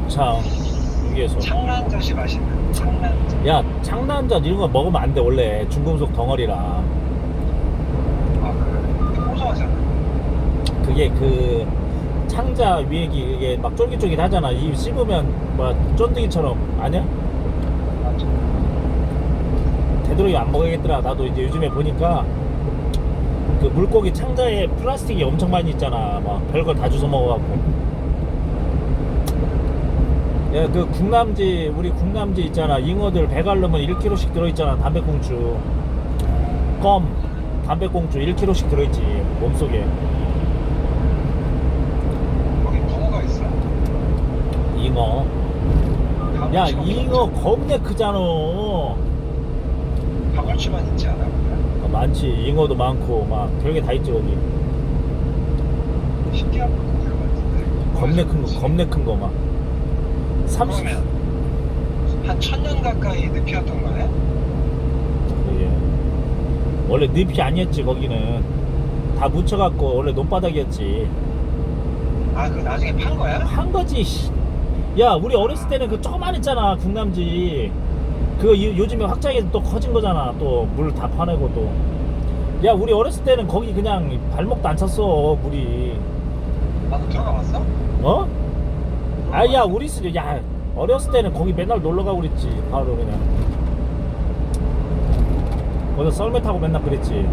고창 여기에서 창란젓이 맛있는 창란젓. 야 창난젓 이런 거 먹으면 안 돼 원래 중금속 덩어리라 아 그래. 고소하잖아. 그게 그 창자 위에 기- 이게 막 쫄깃쫄깃하잖아 이 씹으면 뭐 쫀득이처럼 아니야? 맞죠. 되도록이 안 먹어야겠더라 나도 이제 요즘에 보니까 그 물고기 창자에 플라스틱이 엄청 많이 있잖아 막 별걸 다 주워 먹어갖고 야그 국남지 우리 국남지 있잖아. 잉어들 배갈르면 1kg씩 들어있잖아. 담배꽁초. 껌 담배꽁초 1kg씩 들어있지 몸속에. 거기 붕어가 있어. 잉어. 야 잉어 겁내 크잖아. 가물치만 있지 않아? 그래? 많지. 잉어도 많고 막 별게 다 있지 거기. 신기한 물고기를 같은데. 겁내 큰거 겁내 큰거막 30. 그러면 한 천년 가까이 늪이었던 거네? 그게 원래 늪이 아니었지 거기는 다 묻혀갖고 원래 논바닥이었지 아, 그 나중에 판 거야? 한 거지 씨. 야 우리 어렸을 때는 그 조그만 했잖아 국남지 그거 요- 요즘에 확장해서 또 커진 거잖아 또 물 다 파내고 또야 우리 어렸을 때는 거기 그냥 발목도 안 찼어 물이 나도 들어가 봤어? 어? 아야 우리 스- 야 어렸을 때는 거기 맨날 놀러 가고 그랬지 바로 그냥. 거기서 썰매 타고 맨날 그랬지